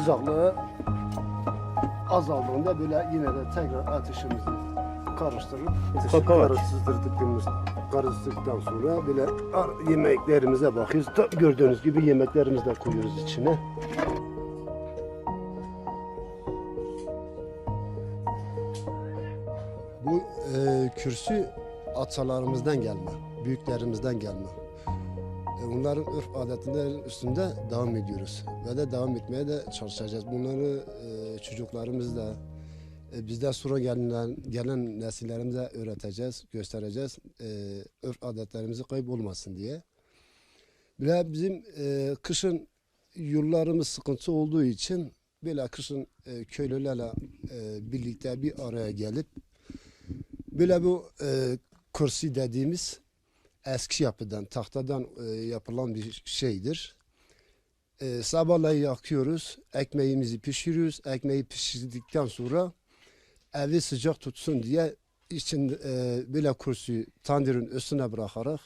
sıcaklığı azaldığında böyle yine de tekrar ateşimizi karıştırıp Kaka var. karıştırdıktan, karıştırdıktan sonra böyle ar- yemeklerimize bakıyoruz. Ta- Gördüğünüz gibi yemeklerimizi de koyuyoruz içine. Bu e, kürsü atalarımızdan gelme, büyüklerimizden gelme. E, Onların örf adetlerinin üstünde devam ediyoruz ve de devam etmeye de çalışacağız. Bunları e, çocuklarımızla, e, bizden sonra gelen, gelen nesillerimize öğreteceğiz, göstereceğiz. E, örf adetlerimizi kaybolmasın diye. Böyle bizim e, kışın yollarımız sıkıntı olduğu için böyle kışın e, köylülerle e, birlikte bir araya gelip böyle bu e, kursi dediğimiz eski yapıdan, tahtadan e, yapılan bir şeydir. E, sabahleyin yakıyoruz, ekmeğimizi pişiriyoruz. Ekmeği pişirdikten sonra evi sıcak tutsun diye için e, böyle kursuyu tandırın üstüne bırakarak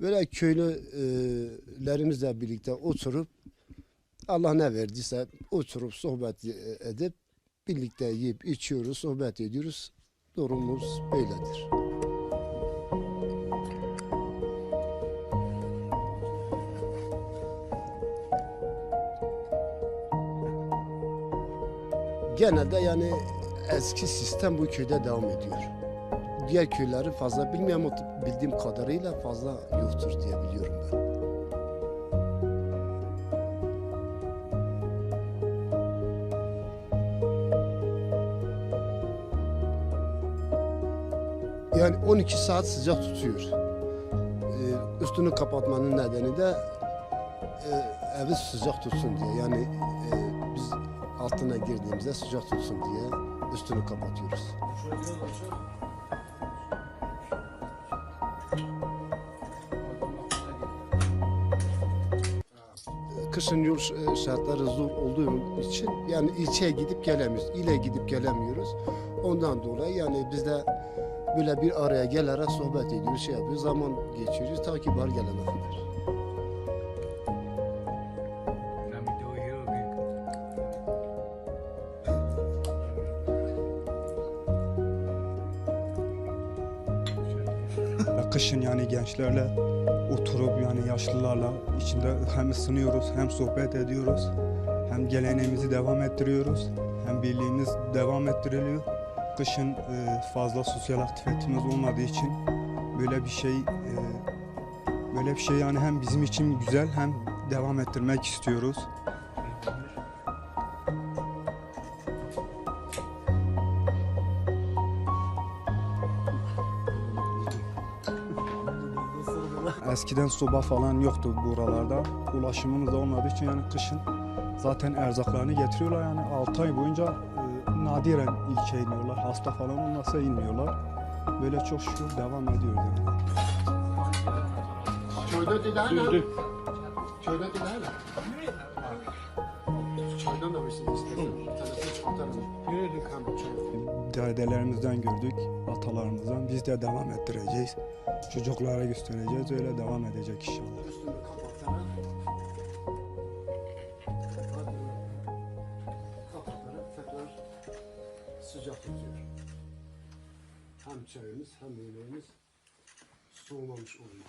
böyle köylülerimizle birlikte oturup Allah ne verdiyse oturup sohbet edip birlikte yiyip içiyoruz, sohbet ediyoruz. Durumumuz böyledir. Genelde yani eski sistem bu köyde devam ediyor. Diğer köyleri fazla bilmiyorum ama bildiğim kadarıyla fazla yoktur diye biliyorum ben. Yani 12 saat sıcak tutuyor. Ee, üstünü kapatmanın nedeni de e, evi sıcak tutsun diye. Yani e, altına girdiğimizde sıcak tutsun diye üstünü kapatıyoruz. Kışın yol ş- şartları zor olduğu için yani ilçeye gidip gelemiyoruz. ile gidip gelemiyoruz. Ondan dolayı yani biz de böyle bir araya gelerek sohbet ediyoruz, şey yapıyoruz, zaman geçiriyoruz ta ki bar Kışın yani gençlerle oturup yani yaşlılarla içinde hem ısınıyoruz hem sohbet ediyoruz. Hem geleneğimizi devam ettiriyoruz. Hem birliğimiz devam ettiriliyor. Kışın e, fazla sosyal aktivitemiz olmadığı için böyle bir şey e, böyle bir şey yani hem bizim için güzel hem devam ettirmek istiyoruz. Eskiden soba falan yoktu buralarda. Ulaşımımız da olmadığı için yani kışın zaten erzaklarını getiriyorlar yani 6 ay boyunca e, nadiren ilçe iniyorlar. Hasta falan olmasa inmiyorlar. Böyle çok şükür devam ediyoruz yani. Hala. Köyde değil hala. Çaydan da bir şey istedim. Bir tanesini çıkartalım. Yürüdük hem çay. Dedelerimizden gördük, atalarımızdan. Biz de devam ettireceğiz. Çocuklara göstereceğiz. Öyle devam edecek inşallah. Sıcak tutuyor. Hem çayımız hem yemeğimiz soğumamış oluyor.